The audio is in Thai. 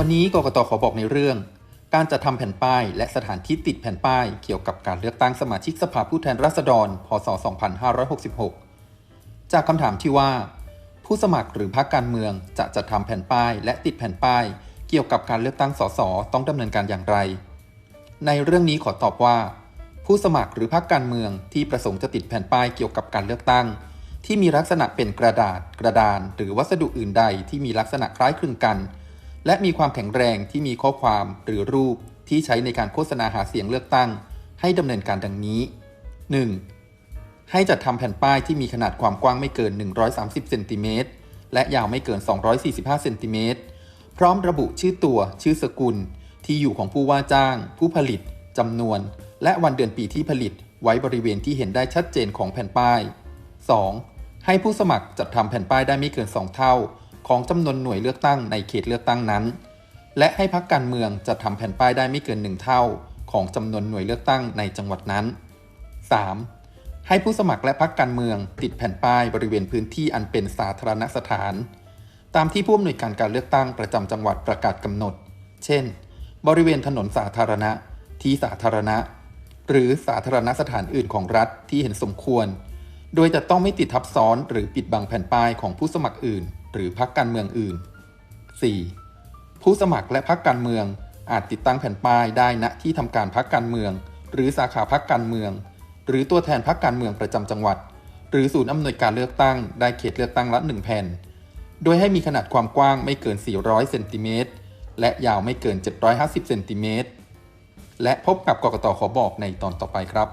วันนี้กกตขอบอกในเรื่อง การจัดทำแผ่นป้าย และสถานที่ติดแผ่นป้าย เกี่ยวกับการเลือกตั้งสมาชิกสภาผู้แทนราษฎร พศ 2566 จากคำถามที่ว่า ผู้สมัครหรือพรรคการเมืองจะจัดทำแผ่นป้าย และติดแผ่นป้าย เกี่ยวกับการเลือกตั้งสสต้องดำเนินการอย่างไร ในเรื่องนี้ขอตอบว่า ผู้สมัครหรือพรรคการเมืองที่ประสงค์จะติดแผ่นป้ายเกี่ยวกับการเลือกตั้ง ที่มีลักษณะเป็นกระดาษ กระดาน หรือวัสดุอื่นใดที่มีลักษณะคล้ายคลึงกัน และมีความแข็งแรงที่มีข้อความหรือรูปที่ใช้ในการโฆษณาหาเสียงเลือกตั้ง ให้ดำเนินการดังนี้ 1. ให้จัดทำแผ่นป้ายที่มีขนาดความกว้างไม่เกิน 130 เซนติเมตร และยาวไม่เกิน 245 เซนติเมตร พร้อมระบุชื่อตัว ชื่อสกุล ที่อยู่ของผู้ว่าจ้าง ผู้ผลิต จำนวน และวันเดือนปีที่ผลิต ไว้บริเวณที่เห็นได้ชัดเจนของแผ่นป้าย 2. ให้ผู้สมัครจัดทำแผ่นป้ายได้ไม่เกิน 2 เท่า ของจำนวนหน่วยเลือกตั้งในเขตเลือกตั้งนั้น และให้พักการเมืองจัดทำแผ่นป้ายได้ไม่เกิน 1 เท่า ของจำนวนหน่วยเลือกตั้งในจังหวัดนั้น 3. ให้ผู้สมัครและพักการเมืองติดแผ่นป้ายบริเวณพื้นที่อันเป็นสาธารณสถาน ตามที่ผู้อำนวยการการเลือกตั้งประจำจังหวัดประกาศกำหนด เช่น บริเวณถนนสาธารณะ ที่สาธารณะ หรือสาธารณสถานอื่นของรัฐที่เห็นสมควร โดยจะต้องไม่ติดทับซ้อนหรือปิดบังแผ่นป้ายของผู้สมัครอื่น หรือพรรคการเมืองอื่น 4. ผู้สมัครและพรรคการเมืองอาจติดตั้งแผ่นป้ายได้ณที่ทำการพรรคการเมือง หรือสาขาพรรคการเมือง หรือตัวแทนพรรคการเมืองประจำจังหวัด หรือศูนย์อำนวยการเลือกตั้งได้เขตเลือกตั้งละ 1 แผ่น โดยให้มีขนาดความกว้างไม่เกิน 400 เซนติเมตร และยาวไม่เกิน 750 เซนติเมตร และพบกับกกตขอบอกในตอนต่อไปครับ